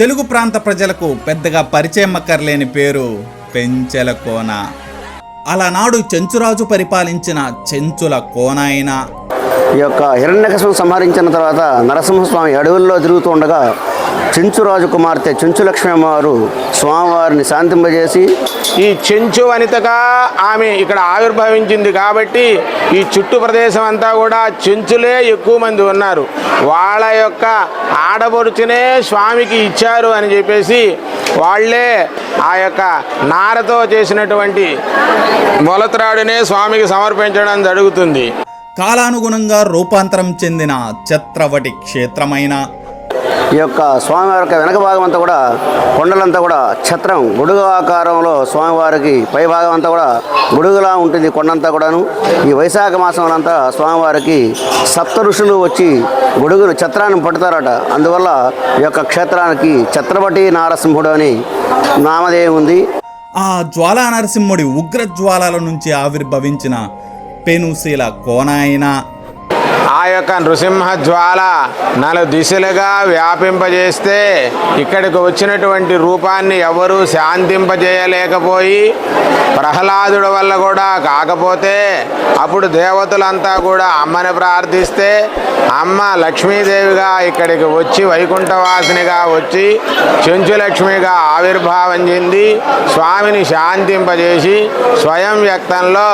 తెలుగు ప్రాంత ప్రజలకు పెద్దగా పరిచయం అక్కర్లేని పేరు పెంచెల కోన. అలనాడు చెంచురాజు పరిపాలించిన చెంచుల కోన అయినా. ఈ యొక్క హిరణ్యకశం సంహరించిన తర్వాత నరసింహస్వామి అడవుల్లో తిరుగుతూ ఉండగా చెంచురాజు కుమార్తె చెంచు లక్ష్మీ అమ్మవారు స్వామివారిని శాంతింపజేసి ఈ చెంచు వనితగా ఆమె ఇక్కడ ఆవిర్భవించింది కాబట్టి ఈ చుట్టు ప్రదేశం అంతా కూడా చెంచులే ఎక్కువ మంది ఉన్నారు. వాళ్ళ యొక్క ఆడపడుచునే స్వామికి ఇచ్చారు అని చెప్పేసి వాళ్ళే ఆ యొక్క నారతో చేసినటువంటి మొలత్రాడునే స్వామికి సమర్పించడం జరుగుతుంది. కాలానుగుణంగా రూపాంతరం చెందిన ఛత్రవటి క్షేత్రమైన ఈ యొక్క స్వామివారి యొక్క వెనక భాగం అంతా కూడా కొండలంతా కూడా ఛత్రం. గొడుగు ఆకారంలో స్వామివారికి పై భాగం అంతా కూడా గొడుగులా ఉంటుంది కొండంతా కూడాను. ఈ వైశాఖ మాసం అంతా స్వామివారికి సప్త ఋషులు వచ్చి గొడుగులు ఛత్రాన్ని పట్టుతారట. అందువల్ల ఈ యొక్క క్షేత్రానికి ఛత్రపతి నారసింహుడు అని నామధేయం ఉంది. ఆ జ్వాలా నరసింహుడి ఉగ్ర జ్వాలల నుంచి ఆవిర్భవించిన పెనుశీల కోన అయినా ఆ యొక్క నృసింహ జ్వాల నలు దిశలుగా వ్యాపింపజేస్తే ఇక్కడికి వచ్చినటువంటి రూపాన్ని ఎవరూ శాంతింపజేయలేకపోయి ప్రహ్లాదుడి వల్ల కూడా కాకపోతే అప్పుడు దేవతలంతా కూడా అమ్మని ప్రార్థిస్తే అమ్మ లక్ష్మీదేవిగా ఇక్కడికి వచ్చి వైకుంఠవాసినిగా వచ్చి చెంచులక్ష్మిగా ఆవిర్భావం చెంది స్వామిని శాంతింపజేసి స్వయం వ్యక్తంలో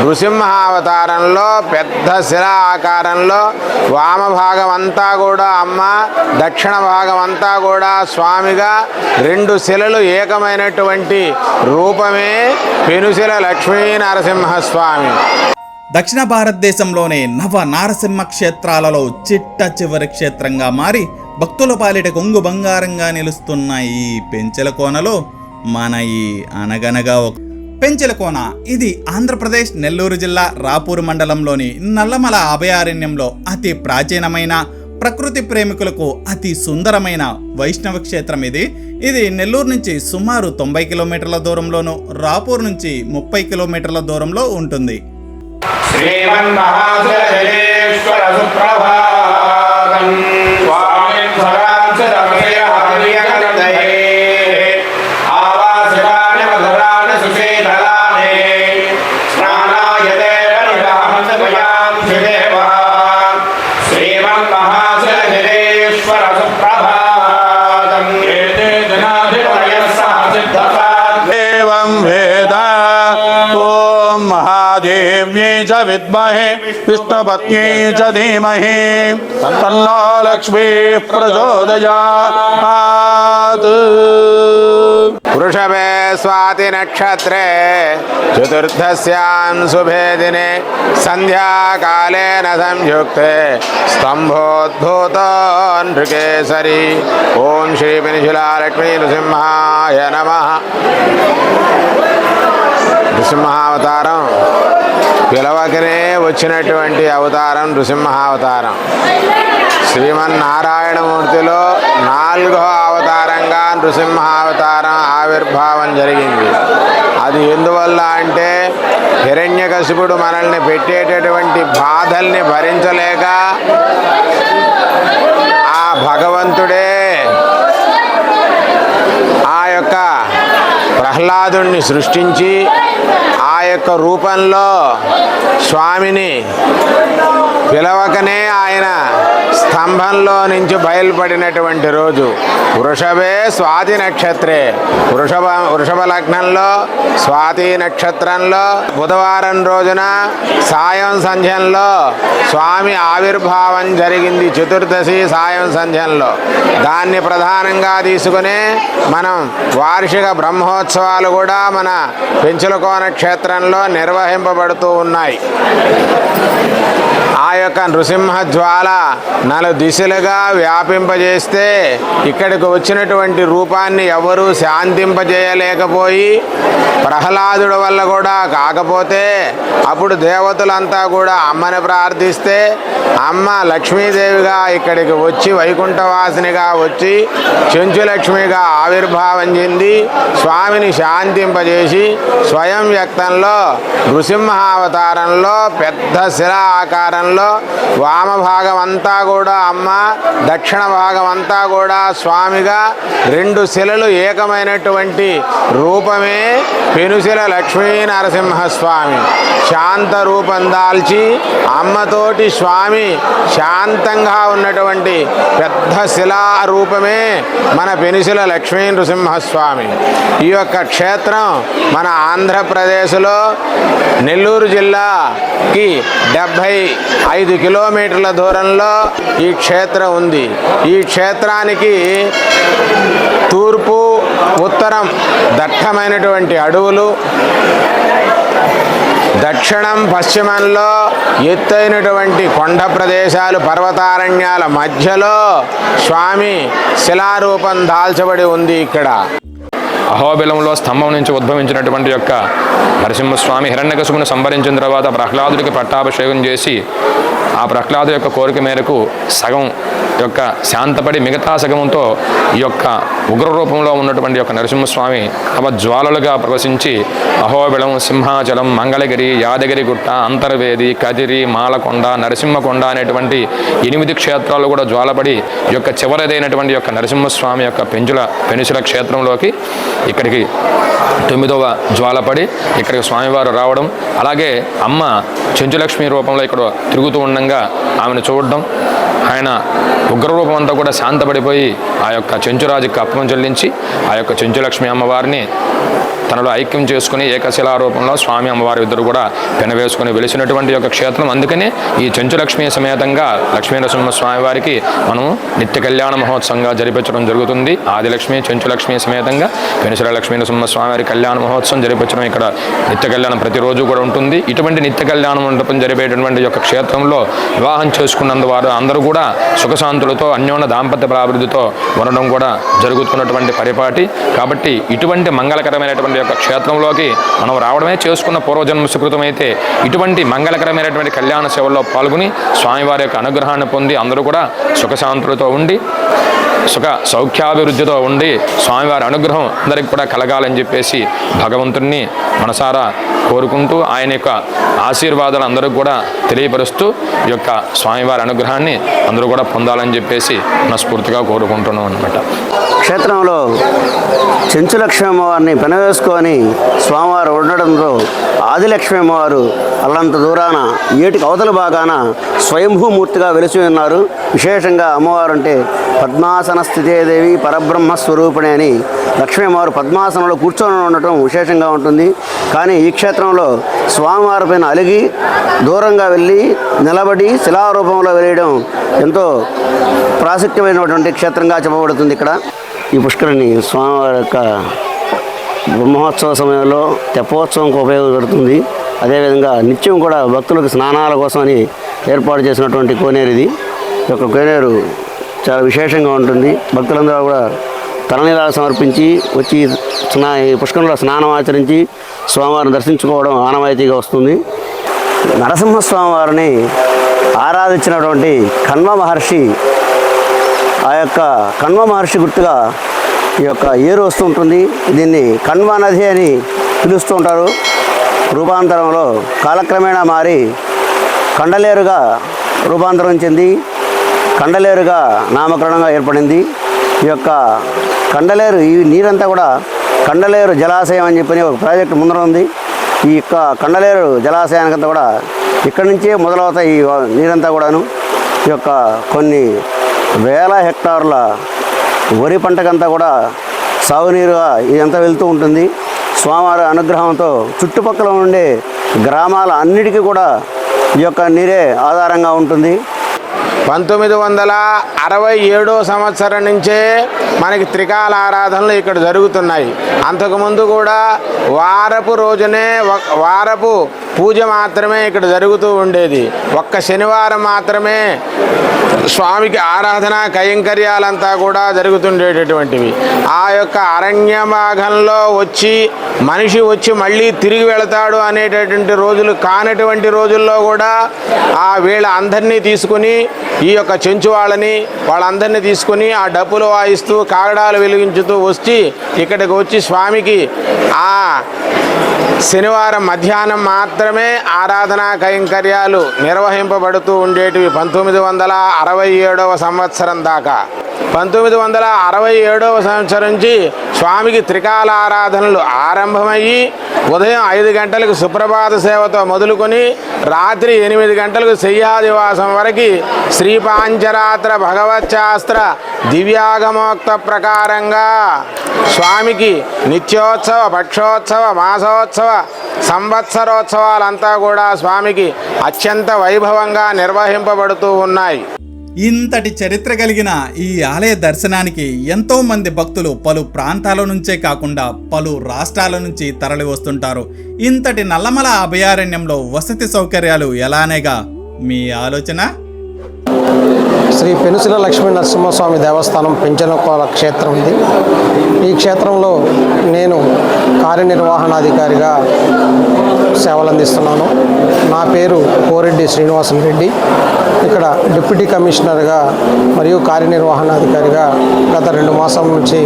నృసింహావతారంలో పెద్ద శిలా ఆకారం వామ భాగం అంతా కూడా అమ్మ దక్షిణ భాగం అంతా కూడా స్వామిగా రెండు శిలలు ఏకమైనటువంటి రూపమే పెనుశిల లక్ష్మీ నరసింహస్వామి దక్షిణ భారతదేశంలోనే నవ నారసింహ క్షేత్రాలలో చిట్ట చివరి క్షేత్రంగా మారి భక్తుల పాలిట కొంగు బంగారంగా నిలుస్తున్న ఈ పెంచెల కోనలో మన ఈ అనగనగా ఒక పెంచెలకోన. ఇది ఆంధ్రప్రదేశ్ నెల్లూరు జిల్లా రాపూరు మండలంలోని నల్లమల అభయారణ్యంలో అతి ప్రాచీనమైన ప్రకృతి ప్రేమికులకు అతి సుందరమైన వైష్ణవ క్షేత్రం ఇది. ఇది నెల్లూరు నుంచి సుమారు తొంభై కిలోమీటర్ల దూరంలోను రాపూర్ నుంచి ముప్పై కిలోమీటర్ల దూరంలో ఉంటుంది. శ్రీమన్మహాశేశ్వర महादेव्यै च विद्महे, विष्णुपत्न्यै च धीमहि। तन्नो लक्ष्मी प्रचोदयात्। वृषभे स्वातिनक्षत्रे चतुर्थस्यां शुभे दिने सन्ध्याकालेन संयुक्ते स्तम्भोद्भूतो नृकेसरी ॐ श्रीपिनिशिलालक्ष्मीनृसिंहाय नमः। నృసింహావతారం. పిలవకనే వచ్చినటువంటి అవతారం నృసింహావతారం. శ్రీమన్నారాయణమూర్తిలో నాలుగో అవతారంగా నృసింహావతారం ఆవిర్భావం జరిగింది. అది ఎందువల్ల అంటే హిరణ్యకశిపుడు మనల్ని పెట్టేటటువంటి బాధల్ని భరించలేక ఆ భగవంతుడే ఆ యొక్క ప్రహ్లాదుణ్ణి సృష్టించి యొక్క రూపంలో స్వామిని పిలవకనే ఆయన స్తంభంలో నుంచి బయలుపడినటువంటి రోజు. వృషభే స్వాతి నక్షత్రే. వృషభ వృషభ లగ్నంలో స్వాతి నక్షత్రంలో బుధవారం రోజున సాయం సంధ్యంలో స్వామి ఆవిర్భావం జరిగింది చతుర్దశి సాయం సంధ్యంలో. దాన్ని ప్రధానంగా తీసుకుని మనం వార్షిక బ్రహ్మోత్సవాలు కూడా మన పెంచులకోన క్షేత్రంలో నిర్వహింపబడుతూ ఉన్నాయి. ఆ యొక్క నృసింహ జ్వాల నలు దిశలుగా వ్యాపింపజేస్తే ఇక్కడికి వచ్చినటువంటి రూపాన్ని ఎవరూ శాంతింపజేయలేకపోయి ప్రహ్లాదుడు వల్ల కూడా కాకపోతే అప్పుడు దేవతలంతా కూడా అమ్మని ప్రార్థిస్తే అమ్మ లక్ష్మీదేవిగా ఇక్కడికి వచ్చి వైకుంఠవాసినిగా వచ్చి చెంచులక్ష్మిగా ఆవిర్భావం చెంది స్వామిని శాంతింపజేసి స్వయం వ్యక్తంలో నృసింహావతారంలో పెద్ద శిలా ఆకారం సమయంలో వామ భాగం అంతా కూడా అమ్మ దక్షిణ భాగం అంతా కూడా స్వామిగా రెండు శిలలు ఏకమైనటువంటి రూపమే పెనుశిల లక్ష్మీ నరసింహస్వామి శాంత రూపం దాల్చి అమ్మతోటి స్వామి శాంతంగా ఉన్నటువంటి పెద్ద శిలా రూపమే మన పెనుశిల లక్ష్మీ నృసింహస్వామి ఈ యొక్క క్షేత్రం మన ఆంధ్రప్రదేశ్లో నెల్లూరు జిల్లాకి డెబ్భై ఐదు కిలోమీటర్ల దూరంలో ఈ క్షేత్రం ఉంది. ఈ క్షేత్రానికి తూర్పు ఉత్తరం దట్టమైనటువంటి అడవులు దక్షిణం పశ్చిమంలో ఎత్తైనటువంటి కొండ ప్రదేశాలు పర్వతారణ్యాల మధ్యలో స్వామి శిలారూపం దాల్చబడి ఉంది ఇక్కడ. అహోబిలంలో స్తంభం నుంచి ఉద్భవించినటువంటి యొక్క నరసింహస్వామి హిరణ్యకసుమును సంభరించిన తర్వాత ప్రహ్లాదుడికి పట్టాభిషేకం చేసి ఆ ప్రహ్లాదు యొక్క కోరిక మేరకు సగం యొక్క శాంతపడి మిగతా సగమంతో ఈ యొక్క ఉగ్ర రూపంలో ఉన్నటువంటి యొక్క నరసింహస్వామి జ్వాలలుగా ప్రవశించి అహోబిళం సింహాచలం మంగళగిరి యాదగిరి గుట్ట అంతర్వేది కదిరి మాలకొండ నరసింహకొండ అనేటువంటి ఎనిమిది క్షేత్రాలు కూడా జ్వాలపడి ఈ యొక్క చివరిదైనటువంటి యొక్క నరసింహస్వామి యొక్క పెంచుల పెనుసుల క్షేత్రంలోకి ఇక్కడికి తొమ్మిదవ జ్వాలపడి ఇక్కడికి స్వామివారు రావడం. అలాగే అమ్మ చెంచులక్ష్మి రూపంలో ఇక్కడ తిరుగుతూ ఉండగా ఆమెను చూడడం. ఆయన ఉగ్రరూపం అంతా కూడా శాంతపడిపోయి ఆ యొక్క చెంచురాజుకి కప్పం చెల్లించి ఆ యొక్క చెంచులక్ష్మి అమ్మవారిని తనలో ఐక్యం చేసుకుని ఏకశిలా రూపంలో స్వామి అమ్మవారి ఇద్దరు కూడా పెనవేసుకుని వెలిసినటువంటి యొక్క క్షేత్రం. అందుకనే ఈ చెంచులక్ష్మి సమేతంగా లక్ష్మీనరసింహ స్వామి వారికి మనం నిత్య కళ్యాణ మహోత్సవంగా జరిపించడం జరుగుతుంది. ఆదిలక్ష్మి చెంచులక్ష్మి సమేతంగా పెనుసల లక్ష్మీనరసింహ స్వామి వారి కళ్యాణ మహోత్సవం జరిపించడం ఇక్కడ నిత్య కళ్యాణం ప్రతిరోజు కూడా ఉంటుంది. ఇటువంటి నిత్య కళ్యాణ మండపం జరిపేటటువంటి యొక్క క్షేత్రంలో వివాహం చేసుకున్నందు వారు అందరూ కూడా భగవంతుడితో అన్యోన్య దాంపత్య ప్రాభివృద్ధితో ఉండడం కూడా జరుగుతున్నటువంటి పరిపాటి. కాబట్టి ఇటువంటి మంగళకరమైనటువంటి యొక్క క్షేత్రంలోకి మనం రావడమే చేసుకున్న పూర్వజన్మ సుకృతమైతే ఇటువంటి మంగళకరమైనటువంటి కళ్యాణ సేవల్లో పాల్గొని స్వామివారి యొక్క అనుగ్రహాన్ని పొంది అందరూ కూడా సుఖశాంతులతో ఉండి సుఖ సౌఖ్యాభివృద్ధితో ఉండి స్వామివారి అనుగ్రహం అందరికి కూడా కలగాలని చెప్పేసి భగవంతుణ్ణి మనసారా కోరుకుంటూ ఆయన యొక్క ఆశీర్వాదాలు అందరూ కూడా తెలియపరుస్తూ ఈ యొక్క స్వామివారి అనుగ్రహాన్ని అందరూ కూడా పొందాలని చెప్పేసి మనస్ఫూర్తిగా కోరుకుంటున్నాం అనమాట క్షేత్రంలో చెంచులక్ష్మి అమ్మవారిని పెనవేసుకొని స్వామివారు ఉండడంతో ఆదిలక్ష్మి అమ్మవారు అల్లంత దూరాన ఏటికి అవతల భాగాన స్వయంభూమూర్తిగా వెలిసి ఉన్నారు. విశేషంగా అమ్మవారు అంటే పద్మాసన స్థితేదేవి పరబ్రహ్మ స్వరూపిణి అని లక్ష్మీ అమ్మవారు పద్మాసనంలో కూర్చొని ఉండటం విశేషంగా ఉంటుంది. కానీ ఈ క్షేత్రంలో స్వామివారి పైన అలిగి దూరంగా వెళ్ళి నిలబడి శిలారూపంలో వెళ్ళడం ఎంతో ప్రాశస్త్యమైనటువంటి క్షేత్రంగా చెప్పబడుతుంది ఇక్కడ. ఈ పుష్కరిణి స్వామివారి యొక్క బ్రహ్మోత్సవ సమయంలో తెప్పోత్సవంకి ఉపయోగపడుతుంది అదేవిధంగా నిత్యం కూడా భక్తులకు స్నానాల కోసమని ఏర్పాటు చేసినటువంటి కోనేరు ఇది. ఈ యొక్క కోనేరు చాలా విశేషంగా ఉంటుంది. భక్తులందరూ కూడా తలనీలాలు సమర్పించి వచ్చి స్నా ఈ పుష్కరంలో స్నానం ఆచరించి స్వామివారిని దర్శించుకోవడం ఆనవాయితీగా వస్తుంది. నరసింహస్వామివారిని ఆరాధించినటువంటి కన్వ మహర్షి ఆ యొక్క కణ్వ మహర్షి గుర్తుగా ఈ యొక్క ఏరు వస్తూ ఉంటుంది. దీన్ని కణ్వ నది అని పిలుస్తూ ఉంటారు. రూపాంతరంలో కాలక్రమేణా మారి కండలేరుగా రూపాంతరం చెంది కండలేరుగా నామకరణంగా ఏర్పడింది. ఈ యొక్క కండలేరు ఈ నీరంతా కూడా కండలేరు జలాశయం అని చెప్పని ఒక ప్రాజెక్టు ముందర ఉంది. ఈ యొక్క కండలేరు జలాశయానికంతా కూడా ఇక్కడి నుంచే మొదలవుతాయి ఈ నీరంతా కూడాను. ఈ యొక్క కొన్ని వేల హెక్టార్ల వరి పంటకంతా కూడా సాగునీరుగా ఇదంతా వెళ్తూ ఉంటుంది. స్వామివారి అనుగ్రహంతో చుట్టుపక్కల ఉండే గ్రామాల అన్నిటికీ కూడా ఈ యొక్క నీరే ఆధారంగా ఉంటుంది. పంతొమ్మిది వందల అరవై ఏడో సంవత్సరం నుంచే మనకి త్రికాల ఆరాధనలు ఇక్కడ జరుగుతున్నాయి. అంతకుముందు కూడా వారపు రోజునే ఒక- వారపు పూజ మాత్రమే ఇక్కడ జరుగుతూ ఉండేది. ఒక్క శనివారం మాత్రమే స్వామికి ఆరాధన కైంకర్యాలంతా కూడా జరుగుతుండేటటువంటివి. ఆ యొక్క అరణ్య భాగంలో వచ్చి మనిషి వచ్చి మళ్ళీ తిరిగి వెళతాడు అనేటటువంటి రోజులు కానటువంటి రోజుల్లో కూడా ఆ వీళ్ళ అందరినీ తీసుకుని ఈ యొక్క చెంచు వాళ్ళని వాళ్ళందరినీ తీసుకుని ఆ డప్పులు వాయిస్తూ కాగడాలు వెలిగించుతూ వచ్చి ఇక్కడికి వచ్చి స్వామికి ఆ శనివారం మధ్యాహ్నం మాత్రమే ఆరాధనా కైంకర్యాలు నిర్వహింపబడుతూ ఉండేటివి పంతొమ్మిది వందల అరవై ఏడవ సంవత్సరం దాకా. పంతొమ్మిది వందల అరవై ఏడవ సంవత్సరం నుంచి స్వామికి త్రికాల ఆరాధనలు ఆరంభమయ్యి ఉదయం ఐదు గంటలకు సుప్రభాత సేవతో మొదలుకొని రాత్రి ఎనిమిది గంటలకు శయ్యాదివాసం వరకు శ్రీపాంచరాత్ర భగవత్ శాస్త్ర దివ్యాగమోక్త ప్రకారంగా స్వామికి నిత్యోత్సవ పక్షోత్సవ మాసోత్సవ సంవత్సరోత్సవాలంతా కూడా స్వామికి అత్యంత వైభవంగా నిర్వహింపబడుతూ ఉన్నాయి. ఇంతటి చరిత్ర కలిగిన ఈ ఆలయ దర్శనానికి ఎంతో మంది భక్తులు పలు ప్రాంతాల నుంచే కాకుండా పలు రాష్ట్రాల నుంచి తరలి వస్తుంటారు. ఇంతటి నల్లమల అభయారణ్యంలో వసతి సౌకర్యాలు ఎలానేగా? మీ ఆలోచన? శ్రీ పెనుసిల లక్ష్మీ నరసింహస్వామి దేవస్థానం పెంచనకోల క్షేత్రం ఇది ఈ క్షేత్రంలో నేను కార్యనిర్వహణాధికారిగా సేవలు అందిస్తున్నాను నా పేరు కోరెడ్డి శ్రీనివాసన్ రెడ్డి. ఇక్కడ డిప్యూటీ కమిషనర్గా మరియు కార్యనిర్వహణాధికారిగా గత రెండు మాసాల నుంచి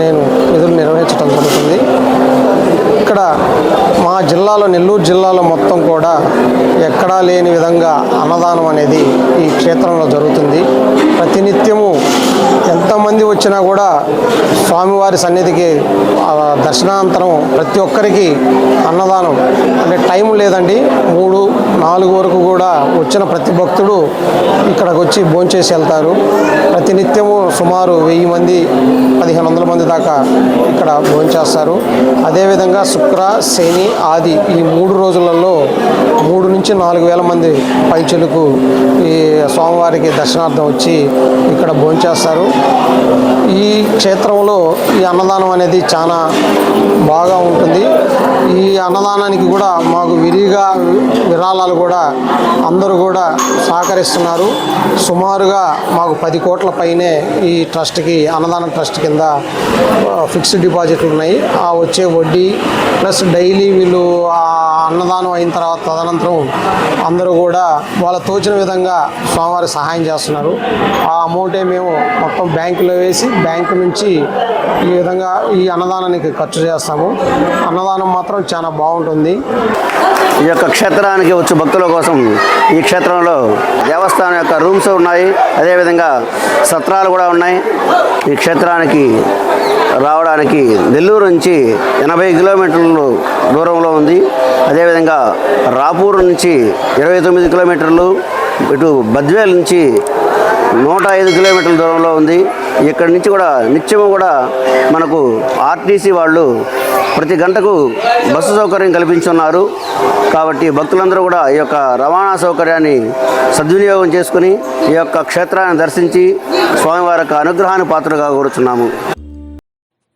నేను విధులు నిర్వహించడం జరుగుతుంది. ఇక్కడ మా జిల్లాలో నెల్లూరు జిల్లాలో మొత్తం కూడా ఎక్కడా లేని విధంగా అన్నదానం అనేది ఈ క్షేత్రంలో జరుగుతుంది. ప్రతినిత్యము ఎంతమంది వచ్చినా కూడా స్వామివారి సన్నిధికి దర్శనాంతరం దర్శనానంతరం ప్రతి ఒక్కరికి అన్నదానం. అంటే టైం లేదండి. మూడు నాలుగు వరకు కూడా వచ్చిన ప్రతి భక్తుడు ఇక్కడికి వచ్చి భోంచేసి వెళ్తారు. ప్రతినిత్యము సుమారు వెయ్యి మంది పదిహేను వందల మంది దాకా ఇక్కడ భోంచేస్తారు. అదేవిధంగా శుక్ర శని ఆది ఈ మూడు రోజులలో మూడు నుంచి నాలుగు వేల మంది పైచులకు ఈ స్వామివారికి దర్శనార్థం వచ్చి ఇక్కడ భోంచేస్తారు. ఈ క్షేత్రంలో ఈ అన్నదానం అనేది చాలా బాగా ఉంటుంది. ఈ అన్నదానానికి కూడా మాకు విరిగా విరాళాలు కూడా అందరూ కూడా సహకరిస్తున్నారు. సుమారుగా మాకు పది కోట్ల పైనే ఈ ట్రస్ట్కి అన్నదానం ట్రస్ట్ కింద ఫిక్స్డ్ డిపాజిట్లు ఉన్నాయి. ఆ వచ్చే వడ్డీ ప్లస్ డైలీ వీళ్ళు ఆ అన్నదానం అయిన తర్వాత తదనంతరం అందరూ కూడా వాళ్ళ తోచిన విధంగా స్వామివారి సహాయం చేస్తున్నారు. ఆ అమౌంటే మేము మొత్తం బ్యాంకులో వేసి బ్యాంకు నుంచి ఈ విధంగా ఈ అన్నదానానికి ఖర్చు చేస్తాము. అన్నదానం మాత్రం చాలా బాగుంటుంది. ఈ యొక్క క్షేత్రానికి వచ్చే భక్తుల కోసం ఈ క్షేత్రంలో దేవస్థానం యొక్క రూమ్స్ ఉన్నాయి. అదేవిధంగా సత్రాలు కూడా ఉన్నాయి. ఈ క్షేత్రానికి రావడానికి నెల్లూరు నుంచి ఎనభై కిలోమీటర్లు దూరంలో ఉంది. అదేవిధంగా రాపూర్ నుంచి ఇరవై తొమ్మిది కిలోమీటర్లు ఇటు బద్వేల్ నుంచి నూట ఐదు కిలోమీటర్ల దూరంలో ఉంది. ఇక్కడి నుంచి కూడా నిత్యము కూడా మనకు ఆర్టీసీ వాళ్ళు ప్రతి గంటకు బస్సు సౌకర్యం కల్పించున్నారు. కాబట్టి భక్తులందరూ కూడా ఈ యొక్క రవాణా సౌకర్యాన్ని సద్వినియోగం చేసుకుని ఈ యొక్క క్షేత్రాన్ని దర్శించి స్వామివారి యొక్క అనుగ్రహాన్ని పాత్రగా కోరుచున్నాము